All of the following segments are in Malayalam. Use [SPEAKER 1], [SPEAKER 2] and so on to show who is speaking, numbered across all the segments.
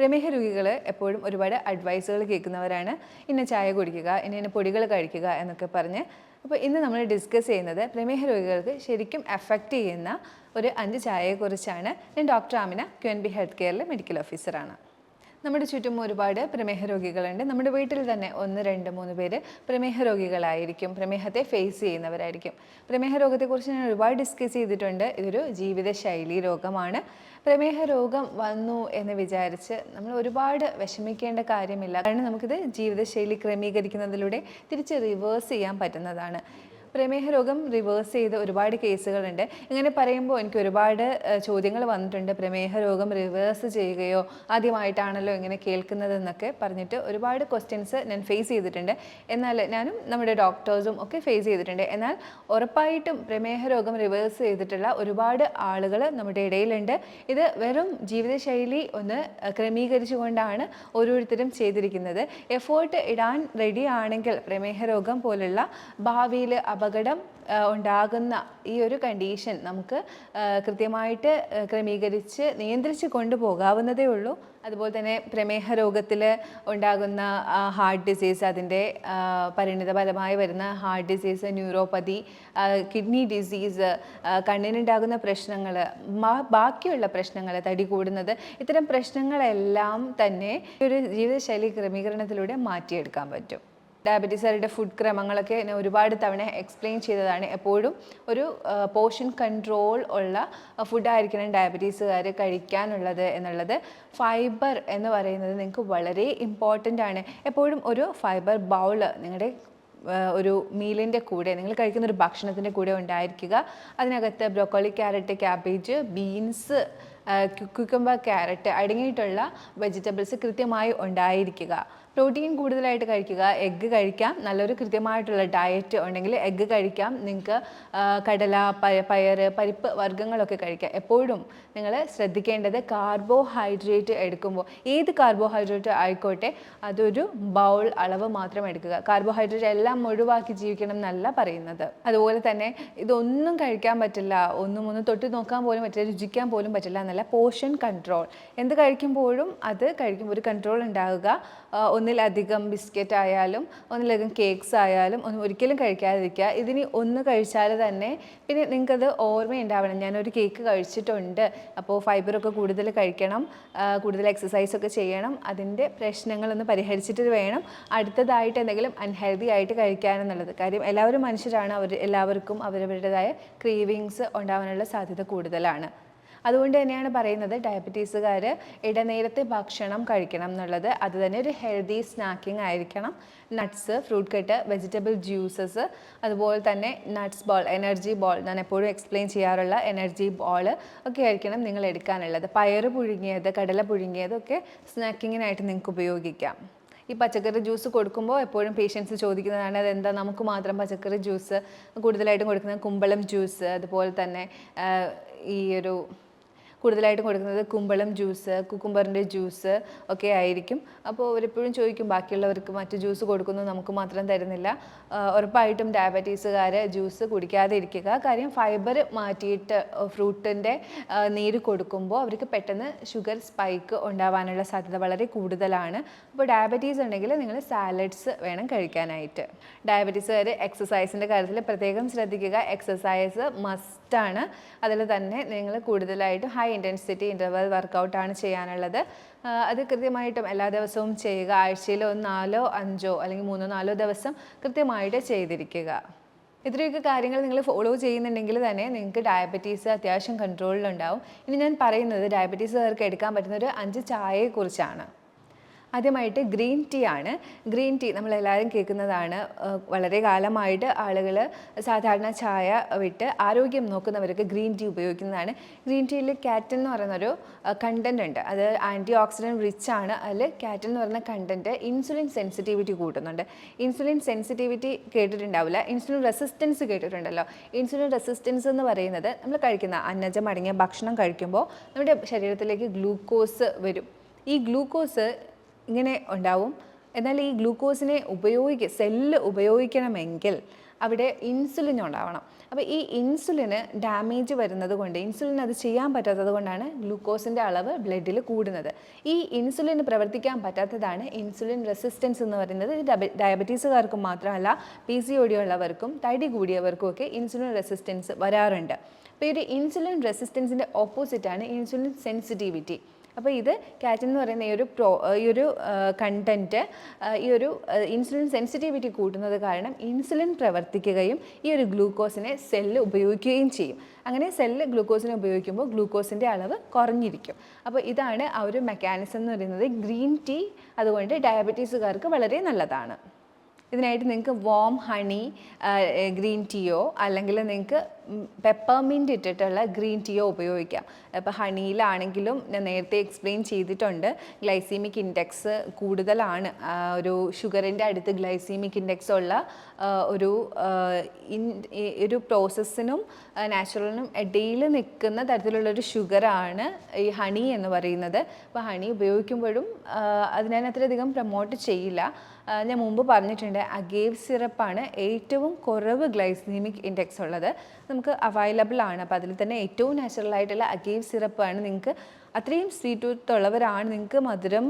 [SPEAKER 1] പ്രമേഹ രോഗികൾ എപ്പോഴും ഒരുപാട് അഡ്വൈസുകൾ കേൾക്കുന്നവരാണ്. ഇന്ന ചായ കുടിക്കുക ഇന്ന ഇന്ന പൊടികൾ കഴിക്കുക എന്നൊക്കെ പറഞ്ഞ്. അപ്പോൾ ഇന്ന് നമ്മൾ ഡിസ്കസ് ചെയ്യുന്നത് പ്രമേഹ രോഗികൾക്ക് ശരിക്കും എഫക്റ്റ് ചെയ്യുന്ന ഒരു അഞ്ച് ചായയെക്കുറിച്ചാണ്. ഞാൻ doctor Amina Q N B health കെയറിലെ medical ഓഫീസറാണ് നമ്മുടെ ചുറ്റും ഒരുപാട് പ്രമേഹ രോഗികളുണ്ട്. നമ്മുടെ വീട്ടിൽ തന്നെ ഒന്ന് രണ്ട് മൂന്ന് പേര് പ്രമേഹ രോഗികളായിരിക്കും. പ്രമേഹത്തെ ഫേസ് ചെയ്യുന്നവരായിരിക്കും. പ്രമേഹ രോഗത്തെക്കുറിച്ച് ഞാൻ ഒരുപാട് ഡിസ്കസ് ചെയ്തിട്ടുണ്ട്. ഇതൊരു ജീവിതശൈലി രോഗമാണ്. പ്രമേഹ രോഗം വന്നു എന്ന് വിചാരിച്ച് നമ്മൾ ഒരുപാട് വിഷമിക്കേണ്ട കാര്യമില്ല. കാരണം നമുക്കിത് ജീവിതശൈലി ക്രമീകരിക്കുന്നതിലൂടെ തിരിച്ച് റിവേഴ്സ് ചെയ്യാൻ പറ്റുന്നതാണ്. പ്രമേഹ രോഗം റിവേഴ്സ് ചെയ്ത ഒരുപാട് കേസുകളുണ്ട്. ഇങ്ങനെ പറയുമ്പോൾ എനിക്ക് ഒരുപാട് ചോദ്യങ്ങൾ വന്നിട്ടുണ്ട്. പ്രമേഹ രോഗം റിവേഴ്സ് ചെയ്യുകയോ ആദ്യമായിട്ടാണല്ലോ ഇങ്ങനെ കേൾക്കുന്നതെന്നൊക്കെ പറഞ്ഞിട്ട് ഒരുപാട് ക്വസ്റ്റ്യൻസ് ഞാൻ ഫേസ് ചെയ്തിട്ടുണ്ട്. എന്നാൽ ഞാനും നമ്മുടെ ഡോക്ടേഴ്സും ഒക്കെ ഫേസ് ചെയ്തിട്ടുണ്ട്. എന്നാൽ ഉറപ്പായിട്ടും പ്രമേഹ രോഗം റിവേഴ്സ് ചെയ്തിട്ടുള്ള ഒരുപാട് ആളുകൾ നമ്മുടെ ഇടയിലുണ്ട്. ഇത് വെറും ജീവിതശൈലി ഒന്ന് ക്രമീകരിച്ചുകൊണ്ടാണ് ഓരോരുത്തരും ചെയ്തിരിക്കുന്നത്. എഫേർട്ട് ഇടാൻ റെഡി ആണെങ്കിൽ പ്രമേഹ രോഗം പോലുള്ള ഭാവിയിൽ അപകടം ഉണ്ടാകുന്ന ഈ ഒരു കണ്ടീഷൻ നമുക്ക് കൃത്യമായിട്ട് ക്രമീകരിച്ച് നിയന്ത്രിച്ച് കൊണ്ടുപോകാവുന്നതേ ഉള്ളൂ. അതുപോലെ തന്നെ പ്രമേഹ രോഗത്തിൽ ഉണ്ടാകുന്ന ഹാർട്ട് ഡിസീസ് അതിന്റെ പരിണിതഫലമായി വരുന്ന heart disease neuropathy kidney disease കണ്ണിനുണ്ടാകുന്ന പ്രശ്നങ്ങൾ ബാക്കിയുള്ള പ്രശ്നങ്ങൾ തടി കൂടുന്നത് ഇത്തരം പ്രശ്നങ്ങളെല്ലാം തന്നെ ഒരു ജീവിതശൈലി ക്രമീകരണത്തിലൂടെ മാറ്റിയെടുക്കാൻ പറ്റും. ഡയബറ്റീസുകാരുടെ ഫുഡ് ക്രമങ്ങളൊക്കെ ഞാൻ ഒരുപാട് തവണ എക്സ്പ്ലെയിൻ ചെയ്തതാണ്. എപ്പോഴും ഒരു പോർഷൻ കൺട്രോൾ ഉള്ള ഫുഡായിരിക്കണം ഡയബറ്റീസുകാർ കഴിക്കാനുള്ളത് എന്നുള്ളത്. ഫൈബർ എന്ന് പറയുന്നത് നിങ്ങൾക്ക് വളരെ ഇമ്പോർട്ടന്റ് ആണ്. എപ്പോഴും ഒരു ഫൈബർ ബൗൾ നിങ്ങളുടെ ഒരു മീലിന്റെ കൂടെ നിങ്ങൾ കഴിക്കുന്ന ഒരു ഭക്ഷണത്തിന്റെ കൂടെ ഉണ്ടായിരിക്കുക. അതിനകത്ത് broccoli carrot cabbage beans cucumber carrot അടങ്ങിയിട്ടുള്ള വെജിറ്റബിൾസ് കൃത്യമായി ഉണ്ടായിരിക്കുക. പ്രോട്ടീൻ കൂടുതലായിട്ട് കഴിക്കുക എഗ്ഗ് കഴിക്കാം. നല്ലൊരു കൃത്യമായിട്ടുള്ള ഡയറ്റ് ഉണ്ടെങ്കിൽ എഗ്ഗ് കഴിക്കാം. നിങ്ങൾക്ക് കടല പയ പയർ പരിപ്പ് വർഗങ്ങളൊക്കെ കഴിക്കാം. എപ്പോഴും നിങ്ങൾ ശ്രദ്ധിക്കേണ്ടത് കാർബോഹൈഡ്രേറ്റ് എടുക്കുമ്പോൾ ഏത് കാർബോഹൈഡ്രേറ്റ് ആയിക്കോട്ടെ അതൊരു ബൗൾ അളവ് മാത്രം എടുക്കുക. കാർബോഹൈഡ്രേറ്റ് എല്ലാം ഒഴിവാക്കി ജീവിക്കണം എന്നല്ല പറയുന്നത്. അതുപോലെ തന്നെ ഇതൊന്നും കഴിക്കാൻ പറ്റില്ല ഒന്നും ഒന്നും തൊട്ട് നോക്കാൻ പോലും പറ്റില്ല രുചിക്കാൻ പോലും പറ്റില്ല എന്നല്ല. Portion control. എന്ത് കഴിക്കുമ്പോഴും അത് കഴിക്കുമ്പോൾ ഒരു കൺട്രോൾ ഉണ്ടാവുക ആ, ഒന്നിലധികം ബിസ്ക്കറ്റ് ആയാലും ഒന്നിലധികം കേക്ക്സ് ആയാലും ഒന്നും ഒരിക്കലും കഴിക്കാതിരിക്കുക. ഇതിനി ഒന്ന് കഴിച്ചാൽ തന്നെ പിന്നെ നിങ്ങൾക്കത് ഓർമ്മയുണ്ടാവണം. ഞാനൊരു കേക്ക് കഴിച്ചിട്ടുണ്ട്. അപ്പോൾ ഫൈബറൊക്കെ കൂടുതൽ കഴിക്കണം കൂടുതൽ എക്സസൈസൊക്കെ ചെയ്യണം. അതിന്റെ പ്രശ്നങ്ങളൊന്ന് പരിഹരിച്ചിട്ട് വേണം അടുത്തതായിട്ട് എന്തെങ്കിലും അൺഹെൽതി ആയിട്ട് കഴിക്കാനെന്നുള്ളത്. കാര്യം എല്ലാവരും മനുഷ്യരാണ്. അവർ എല്ലാവർക്കും അവരവരുടേതായ ക്രീവിങ്സ് ഉണ്ടാവാനുള്ള സാധ്യത കൂടുതലാണ്. അതുകൊണ്ട് തന്നെയാണ് പറയുന്നത് ഡയബറ്റീസുകാർ ഇടനേരത്തെ ഭക്ഷണം കഴിക്കണം എന്നുള്ളത്. അത് തന്നെ ഒരു ഹെൽത്തി സ്നാക്കിംഗ് ആയിരിക്കണം. Nuts fruit cut vegetable juices അതുപോലെ തന്നെ നട്ട്സ് ബോൾ എനർജി ബോൾ ഞാൻ എപ്പോഴും എക്സ്പ്ലെയിൻ ചെയ്യാറുള്ള എനർജി ബോൾ ഒക്കെ ആയിരിക്കണം നിങ്ങൾ എടുക്കാനുള്ളത്. പയർ പുഴുങ്ങിയത് കടല പുഴുങ്ങിയത് ഒക്കെ സ്നാക്കിങ്ങിനായിട്ട് നിങ്ങൾക്ക് ഉപയോഗിക്കാം. ഈ പച്ചക്കറി ജ്യൂസ് കൊടുക്കുമ്പോൾ എപ്പോഴും പേഷ്യൻസ് ചോദിക്കുന്നതാണ് അതെന്താ? നമുക്ക് മാത്രം പച്ചക്കറി ജ്യൂസ് കൂടുതലായിട്ടും കൊടുക്കുന്നത് കുമ്പളം ജ്യൂസ് അതുപോലെ തന്നെ ഈ ഒരു കൂടുതലായിട്ടും കൊടുക്കുന്നത് കുമ്പളം ജ്യൂസ് കുക്കുംബറിന്റെ ജ്യൂസ് ഒക്കെ ആയിരിക്കും. അപ്പോൾ അവരെപ്പോഴും ചോദിക്കും ബാക്കിയുള്ളവർക്ക് മറ്റ് ജ്യൂസ് കൊടുക്കുന്നു നമുക്ക് മാത്രം തരുന്നില്ല. ഉറപ്പായിട്ടും ഡയബറ്റീസുകാർ ജ്യൂസ് കുടിക്കാതെ ഇരിക്കുക. കാര്യം ഫൈബർ മാറ്റിയിട്ട് ഫ്രൂട്ടിന്റെ നീര് കൊടുക്കുമ്പോൾ അവർക്ക് പെട്ടെന്ന് ഷുഗർ സ്പൈക്ക് ഉണ്ടാവാനുള്ള സാധ്യത വളരെ കൂടുതലാണ്. അപ്പോൾ ഡയബറ്റീസ് ഉണ്ടെങ്കിൽ നിങ്ങൾ സാലഡ്സ് വേണം കഴിക്കാനായിട്ട്. ഡയബറ്റീസുകാർ എക്സസൈസിന്റെ കാര്യത്തിൽ പ്രത്യേകം ശ്രദ്ധിക്കുക. എക്സസൈസ് മസ്റ്റാണ്. അതിൽ തന്നെ നിങ്ങൾ കൂടുതലായിട്ട് ഹൈ ഇന്റൻസിറ്റി ഇന്റർവൽ വർക്കൗട്ടാണ് ചെയ്യാനുള്ളത്. അത് കൃത്യമായിട്ടും എല്ലാ ദിവസവും ചെയ്യുക. ആഴ്ചയിൽ ഒന്ന് നാലോ അഞ്ചോ അല്ലെങ്കിൽ മൂന്നോ നാലോ ദിവസം കൃത്യമായിട്ട് ചെയ്തിരിക്കുക. ഇത്രയൊക്കെ കാര്യങ്ങൾ നിങ്ങൾ ഫോളോ ചെയ്യുന്നുണ്ടെങ്കിൽ തന്നെ നിങ്ങൾക്ക് ഡയബറ്റീസ് അത്യാവശ്യം കൺട്രോളിലുണ്ടാവും ഇനി ഞാൻ പറയുന്നത് ഡയബറ്റീസുകാർക്ക് എടുക്കാൻ പറ്റുന്ന ഒരു അഞ്ച് ചായയെക്കുറിച്ചാണ്. ആദ്യമായിട്ട് ഗ്രീൻ ടീ ആണ്. ഗ്രീൻ ടീ നമ്മളെല്ലാവരും കേൾക്കുന്നതാണ്. വളരെ കാലമായിട്ട് ആളുകൾ സാധാരണ ചായ വിട്ട് ആരോഗ്യം നോക്കുന്നവർക്ക് ഗ്രീൻ ടീ ഉപയോഗിക്കുന്നതാണ്. ഗ്രീൻ ടീയിൽ കാറ്റൻ എന്ന് പറയുന്നൊരു കണ്ടന്റ് ഉണ്ട്. അത് ആന്റി ഓക്സിഡന്റ് റിച്ച് ആണ്. അതിൽ കാറ്റൻ എന്ന് പറയുന്ന കണ്ടന്റ് ഇൻസുലിൻ സെൻസിറ്റിവിറ്റി കൂട്ടുന്നുണ്ട്. ഇൻസുലിൻ സെൻസിറ്റിവിറ്റി കേട്ടിട്ടുണ്ടാവില്ല. ഇൻസുലിൻ റെസിസ്റ്റൻസ് കേട്ടിട്ടുണ്ടല്ലോ. ഇൻസുലിൻ റെസിസ്റ്റൻസ് എന്ന് പറയുന്നത് നമ്മൾ കഴിക്കുന്ന അന്നജം അടങ്ങിയ ഭക്ഷണം കഴിക്കുമ്പോൾ നമ്മുടെ ശരീരത്തിലേക്ക് ഗ്ലൂക്കോസ് വരും. ഈ ഗ്ലൂക്കോസ് ഇങ്ങനെ ഉണ്ടാവും. എന്നാൽ ഈ ഗ്ലൂക്കോസിനെ ഉപയോഗിക്ക സെല്ല് ഉപയോഗിക്കണമെങ്കിൽ അവിടെ ഇൻസുലിൻ ഉണ്ടാവണം. അപ്പോൾ ഈ ഇൻസുലിന് ഡാമേജ് വരുന്നത് കൊണ്ട് ഇൻസുലിൻ അത് ചെയ്യാൻ പറ്റാത്തത് കൊണ്ടാണ് ഗ്ലൂക്കോസിന്റെ അളവ് ബ്ലഡിൽ കൂടുന്നത്. ഈ ഇൻസുലിൻ പ്രവർത്തിക്കാൻ പറ്റാത്തതാണ് ഇൻസുലിൻ റെസിസ്റ്റൻസ് എന്ന് പറയുന്നത്. ഡയബറ്റീസുകാർക്ക് മാത്രമല്ല പി സി ഒ ഡി ഉള്ളവർക്കും തടി കൂടിയവർക്കും ഒക്കെ ഇൻസുലിൻ റെസിസ്റ്റൻസ് വരാറുണ്ട്. അപ്പോൾ ഈ ഒരു ഇൻസുലിൻ റെസിസ്റ്റൻസിന്റെ ഓപ്പോസിറ്റാണ് ഇൻസുലിൻ സെൻസിറ്റിവിറ്റി. അപ്പോൾ ഇത് കാറ്റിൻ എന്ന് പറയുന്ന ഈ ഒരു പ്രോ ഈ ഒരു കണ്ടന്റ് ഈ ഒരു ഇൻസുലിൻ സെൻസിറ്റിവിറ്റി കൂട്ടുന്നത് കാരണം ഇൻസുലിൻ പ്രവർത്തിക്കുകയും ഈ ഒരു ഗ്ലൂക്കോസിനെ സെല്ല് ഉപയോഗിക്കുകയും ചെയ്യും. അങ്ങനെ സെല്ല് ഗ്ലൂക്കോസിനെ ഉപയോഗിക്കുമ്പോൾ ഗ്ലൂക്കോസിന്റെ അളവ് കുറഞ്ഞിരിക്കും. അപ്പോൾ ഇതാണ് ആ ഒരു മെക്കാനിസം എന്ന് പറയുന്നത് ഗ്രീൻ ടീ അതുകൊണ്ട് ഡയബറ്റീസുകാർക്ക് വളരെ നല്ലതാണ്. ഇതിനായിട്ട് നിങ്ങൾക്ക് വോം ഹണി ഗ്രീൻ ടീയോ അല്ലെങ്കിൽ നിങ്ങൾക്ക് പെപ്പർമിന്റ് ഇട്ടിട്ടുള്ള ഗ്രീൻ ടീയോ ഉപയോഗിക്കാം. ഇപ്പോൾ ഹണിയിലാണെങ്കിലും ഞാൻ നേരത്തെ എക്സ്പ്ലെയിൻ ചെയ്തിട്ടുണ്ട്. ഗ്ലൈസീമിക് ഇൻഡെക്സ് കൂടുതലാണ്. ഒരു ഷുഗറിന്റെ അടുത്ത് ഗ്ലൈസീമിക് ഇൻഡെക്സ് ഉള്ള ഒരു ഒരു പ്രോസസ്സിനും നാച്ചുറലിനും ഇടയിൽ നിൽക്കുന്ന തരത്തിലുള്ളൊരു ഷുഗറാണ് ഈ ഹണി എന്ന് പറയുന്നത്. അപ്പോൾ ഹണി ഉപയോഗിക്കുമ്പോഴും അതിനെ അത്രയധികം പ്രൊമോട്ട് ചെയ്യില്ല. ഞാൻ മുമ്പ് പറഞ്ഞിട്ടുണ്ട് അഗേവ് സിറപ്പാണ് ഏറ്റവും കുറവ് ഗ്ലൈസീമിക് ഇൻഡെക്സ് ഉള്ളത്. നമുക്ക് അവൈലബിൾ ആണ്. അപ്പോൾ അതിൽ തന്നെ ഏറ്റവും നാച്ചുറൽ ആയിട്ടുള്ള അഗേവ് ആണ് നിങ്ങൾക്ക് അത്രയും സ്വീറ്റ് ടൂത്ത് ഉള്ളവരാണ് നിങ്ങൾക്ക് മധുരം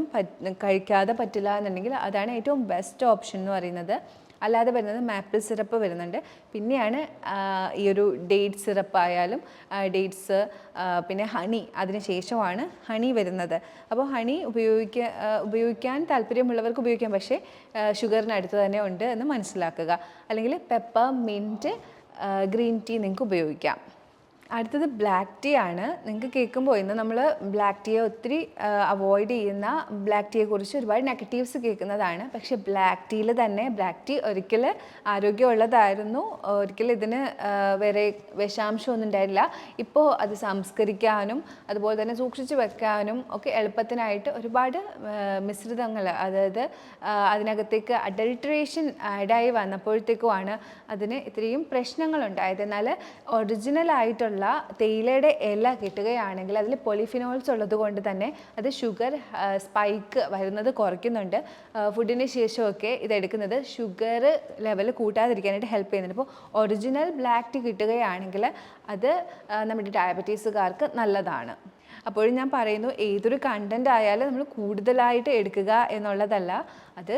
[SPEAKER 1] കഴിക്കാതെ പറ്റില്ല എന്നുണ്ടെങ്കിൽ അതാണ് ഏറ്റവും ബെസ്റ്റ് ഓപ്ഷൻ എന്ന് പറയുന്നത്. അല്ലാതെ വരുന്നത് മാപ്പിൾ സിറപ്പ് വരുന്നുണ്ട്. പിന്നെയാണ് ഈ ഒരു ഡേറ്റ് സിറപ്പ് ആയാലും ഡേറ്റ്സ് പിന്നെ ഹണി അതിന് ശേഷമാണ് ഹണി വരുന്നത്. അപ്പോൾ ഹണി ഉപയോഗിക്കുക ഉപയോഗിക്കാൻ താല്പര്യമുള്ളവർക്ക് ഉപയോഗിക്കാം. പക്ഷേ ഷുഗറിനടുത്ത് തന്നെ ഉണ്ട് എന്ന് മനസ്സിലാക്കുക. അല്ലെങ്കിൽ പെപ്പർ മിന്റ് ഗ്രീൻ ടീ നിങ്ങൾക്ക് ഉപയോഗിക്കാം അടുത്തത് ബ്ലാക്ക് ടീ ആണ്. നിങ്ങൾക്ക് കേൾക്കുമ്പോൾ ഇന്ന് നമ്മൾ ബ്ലാക്ക് ടീയെ ഒത്തിരി അവോയ്ഡ് ചെയ്യുന്ന ബ്ലാക്ക് ടീയെ കുറിച്ച് ഒരുപാട് നെഗറ്റീവ്സ് കേൾക്കുന്നതാണ്. പക്ഷേ ബ്ലാക്ക് ടീയിൽ തന്നെ ബ്ലാക്ക് ടീ ഒരിക്കൽ ആരോഗ്യമുള്ളതായിരുന്നു. ഒരിക്കലും ഇതിന് വേറെ വിഷാംശമൊന്നും ഉണ്ടായില്ല ഇപ്പോൾ അത് സംസ്കരിക്കാനും അതുപോലെ തന്നെ സൂക്ഷിച്ചു വെക്കാനും ഒക്കെ എളുപ്പത്തിനായിട്ട് ഒരുപാട് മിശ്രിതങ്ങൾ അതായത് അതിനകത്തേക്ക് അഡൾട്രേഷൻ ആഡായി വന്നപ്പോഴത്തേക്കുമാണ് അതിന് ഇത്രയും പ്രശ്നങ്ങളുണ്ടായത്. എന്നാൽ ഒറിജിനൽ ആയിട്ടുള്ള തേയിലയുടെ ഇല കിട്ടുകയാണെങ്കിൽ അതിൽ പൊളിഫിനോൾസ് ഉള്ളത് കൊണ്ട് തന്നെ അത് ഷുഗർ സ്പൈക്ക് വരുന്നത് കുറയ്ക്കുന്നുണ്ട്. ഫുഡിന് ശേഷമൊക്കെ ഇതെടുക്കുന്നത് ഷുഗർ ലെവൽ കൂട്ടാതിരിക്കാനായിട്ട് ഹെൽപ്പ് ചെയ്യുന്നുണ്ട്. അപ്പോൾ ഒറിജിനൽ ബ്ലാക്ക് ടീ കിട്ടുകയാണെങ്കിൽ അത് നമ്മുടെ ഡയബറ്റീസുകാർക്ക് നല്ലതാണ്. അപ്പോഴും ഞാൻ പറയുന്നു ഏതൊരു കണ്ടന്റ് ആയാലും നമ്മൾ കൂടുതലായിട്ട് എടുക്കുക എന്നുള്ളതല്ല. അത്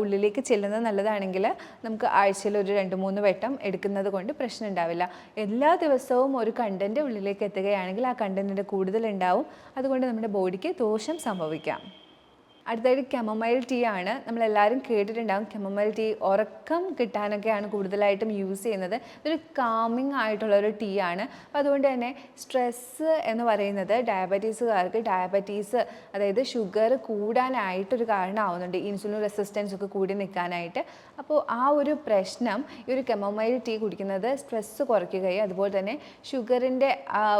[SPEAKER 1] ഉള്ളിലേക്ക് ചെല്ലുന്നത് നല്ലതാണെങ്കിൽ നമുക്ക് ആഴ്ചയിൽ ഒരു രണ്ട് മൂന്ന് വട്ടം എടുക്കുന്നത് കൊണ്ട് പ്രശ്നം ഉണ്ടാവില്ല. എല്ലാ ദിവസവും ഒരു കണ്ടന്റ് ഉള്ളിലേക്ക് എത്തുകയാണെങ്കിൽ ആ കണ്ടന്റിന്റെ കൂടുതൽ ഉണ്ടാവും. അതുകൊണ്ട് നമ്മുടെ ബോഡിക്ക് ദോഷം സംഭവിക്കാം. അടുത്തായിട്ട് കെമമൈൽ ടീ ആണ്. നമ്മളെല്ലാവരും കേട്ടിട്ടുണ്ടാകും കെമമൈൽ ടീ ഉറക്കം കിട്ടാനൊക്കെയാണ് കൂടുതലായിട്ടും യൂസ് ചെയ്യുന്നത്. ഇതൊരു കാമിങ് ആയിട്ടുള്ള ഒരു ടീ ആണ്. അപ്പോൾ അതുകൊണ്ട് തന്നെ സ്ട്രെസ്സ് എന്ന് പറയുന്നത് ഡയബറ്റീസുകാർക്ക് ഡയബറ്റീസ് അതായത് ഷുഗർ കൂടാനായിട്ടൊരു കാരണമാവുന്നുണ്ട്. ഇൻസുലിൻ റെസിസ്റ്റൻസ് ഒക്കെ കൂടി നിൽക്കാനായിട്ട്. അപ്പോൾ ആ ഒരു പ്രശ്നം ഈ ഒരു കെമമൈൽ ടീ കുടിക്കുന്നത് സ്ട്രെസ്സ് കുറയ്ക്കുകയും അതുപോലെ തന്നെ ഷുഗറിന്റെ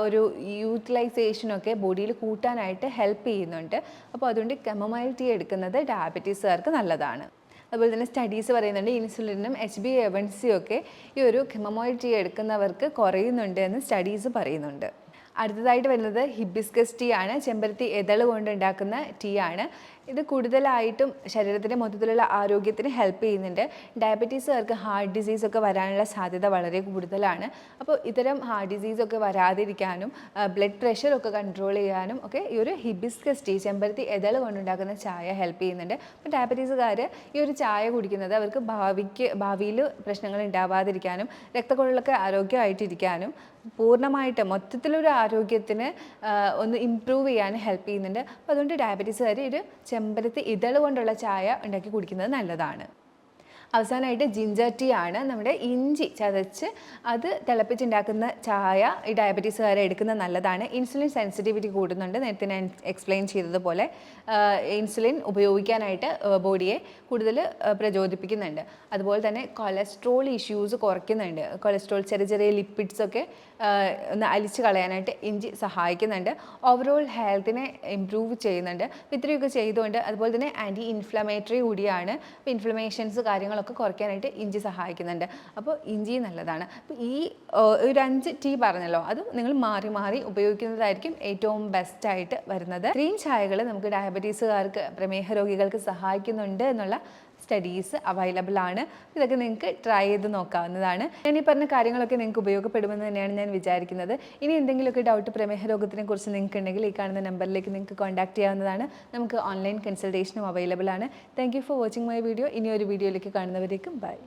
[SPEAKER 1] ഒരു യൂട്ടിലൈസേഷനൊക്കെ ബോഡിയിൽ കൂട്ടാനായിട്ട് ഹെൽപ്പ് ചെയ്യുന്നുണ്ട്. അപ്പോൾ അതുകൊണ്ട് കെമമൈൽ ടീ എടുക്കുന്നത് ഡയബറ്റീസുകാർക്ക് നല്ലതാണ്. അതുപോലെ തന്നെ സ്റ്റഡീസ് പറയുന്നുണ്ട് ഇൻസുലിനും എച്ച് ബി എ വൺ ഒക്കെ ഈ ഒരു ഹിമമോയിൽ ടീ എടുക്കുന്നവർക്ക് കുറയുന്നുണ്ട് എന്ന് സ്റ്റഡീസ് പറയുന്നുണ്ട്. അടുത്തതായിട്ട് വരുന്നത് ഹിബിസ്കസ് ടീ ആണ്. ചെമ്പരത്തി എതൾ കൊണ്ടുണ്ടാക്കുന്ന ടീ ആണ്. ഇത് കൂടുതലായിട്ടും ശരീരത്തിന്റെ മൊത്തത്തിലുള്ള ആരോഗ്യത്തിന് ഹെൽപ്പ് ചെയ്യുന്നുണ്ട്. ഡയബറ്റീസുകാർക്ക് ഹാർട്ട് ഡിസീസ് ഒക്കെ വരാനുള്ള സാധ്യത വളരെ കൂടുതലാണ്. അപ്പോൾ ഇത്തരം ഹാർട്ട് ഡിസീസ് ഒക്കെ വരാതിരിക്കാനും ബ്ലഡ് പ്രഷർ ഒക്കെ കൺട്രോൾ ചെയ്യാനും ഒക്കെ ഈ ഒരു ഹിബിസ്കസ് ടീ ചെമ്പരത്തി എതൾ കൊണ്ടുണ്ടാക്കുന്ന ചായ ഹെൽപ്പ് ചെയ്യുന്നുണ്ട്. അപ്പോൾ ഡയബറ്റീസുകാർ ഈ ഒരു ചായ കുടിക്കുന്നത് അവർക്ക് ഭാവിക്ക് ഭാവിയിൽ പ്രശ്നങ്ങൾ ഉണ്ടാവാതിരിക്കാനും രക്തക്കുഴലൊക്കെ ആരോഗ്യമായിട്ടിരിക്കാനും പൂർണമായിട്ട് മൊത്തത്തിലൊരു ആരോഗ്യത്തിന് ഒന്ന് ഇമ്പ്രൂവ് ചെയ്യാൻ ഹെൽപ്പ് ചെയ്യുന്നുണ്ട്. അപ്പോൾ അതുകൊണ്ട് ഡയബറ്റീസുകാർ ഒരു ചെമ്പരത്തി ഇതൾ കൊണ്ടുള്ള ചായ ഉണ്ടാക്കി കുടിക്കുന്നത് നല്ലതാണ്. അവസാനമായിട്ട് ജിഞ്ചർ ടീ ആണ് നമ്മുടെ ഇഞ്ചി ചതച്ച് അത് തിളപ്പിച്ചുണ്ടാക്കുന്ന ചായ ഈ ഡയബറ്റീസുകാരെ എടുക്കുന്നത് നല്ലതാണ്. ഇൻസുലിൻ സെൻസിറ്റിവിറ്റി കൂടുന്നുണ്ട്. നേരത്തെ ഞാൻ എക്സ്പ്ലെയിൻ ചെയ്തതുപോലെ ഇൻസുലിൻ ഉപയോഗിക്കാനായിട്ട് ബോഡിയെ കൂടുതൽ പ്രചോദിപ്പിക്കുന്നുണ്ട്. അതുപോലെ തന്നെ കൊളസ്ട്രോൾ ഇഷ്യൂസ് കുറയ്ക്കുന്നുണ്ട്. കൊളസ്ട്രോൾ ചെറിയ ചെറിയ ലിപ്പിഡ്സൊക്കെ ഒന്ന് അലിച്ച് കളയാനായിട്ട് ഇഞ്ചി സഹായിക്കുന്നുണ്ട്. ഓവറോൾ ഹെൽത്തിനെ ഇമ്പ്രൂവ് ചെയ്യുന്നുണ്ട്. ഇത്രയൊക്കെ ചെയ്തുകൊണ്ട് അതുപോലെ തന്നെ ആന്റി ഇൻഫ്ലമേറ്ററി കൂടിയാണ് ഇൻഫ്ലമേഷൻസ് ഇൻഫ്ലമേഷൻസ് കാര്യങ്ങളൊക്കെ കുറയ്ക്കാനായിട്ട് ഇഞ്ചി സഹായിക്കുന്നുണ്ട്. അപ്പോൾ ഇഞ്ചി നല്ലതാണ്. അപ്പോൾ ഈ ഒരു അഞ്ച് ടീ പറഞ്ഞല്ലോ അത് നിങ്ങൾ മാറി മാറി ഉപയോഗിക്കുന്നതായിരിക്കും ഏറ്റവും ബെസ്റ്റായിട്ട് വരുന്നത്. ഗ്രീൻ ചായകൾ നമുക്ക് ഡയബറ്റീസുകാർക്ക് പ്രമേഹ രോഗികൾക്ക് സഹായിക്കുന്നുണ്ട് എന്നുള്ള സ്റ്റഡീസ് അവൈലബിൾ ആണ്. ഇതൊക്കെ നിങ്ങൾക്ക് ട്രൈ ചെയ്ത് നോക്കാവുന്നതാണ്. ഞാൻ ഈ പറഞ്ഞ കാര്യങ്ങളൊക്കെ നിങ്ങൾക്ക് ഉപയോഗപ്പെടുമെന്ന് തന്നെയാണ് ഞാൻ വിചാരിക്കുന്നത്. ഇനി എന്തെങ്കിലുമൊക്കെ ഡൗട്ട് പ്രമേഹ രോഗത്തിനെ കുറിച്ച് നിങ്ങൾക്ക് ഉണ്ടെങ്കിൽ ഈ കാണുന്ന നമ്പറിലേക്ക് നിങ്ങൾക്ക് കോൺടാക്ട് ചെയ്യാവുന്നതാണ്. നമുക്ക് ഓൺലൈൻ കൺസൾട്ടേഷനും അവൈലബിൾ ആണ്. Thank for watching my video ഇനി ഒരു വീഡിയോയിലേക്ക് കാണുന്നവരേക്കും ബൈ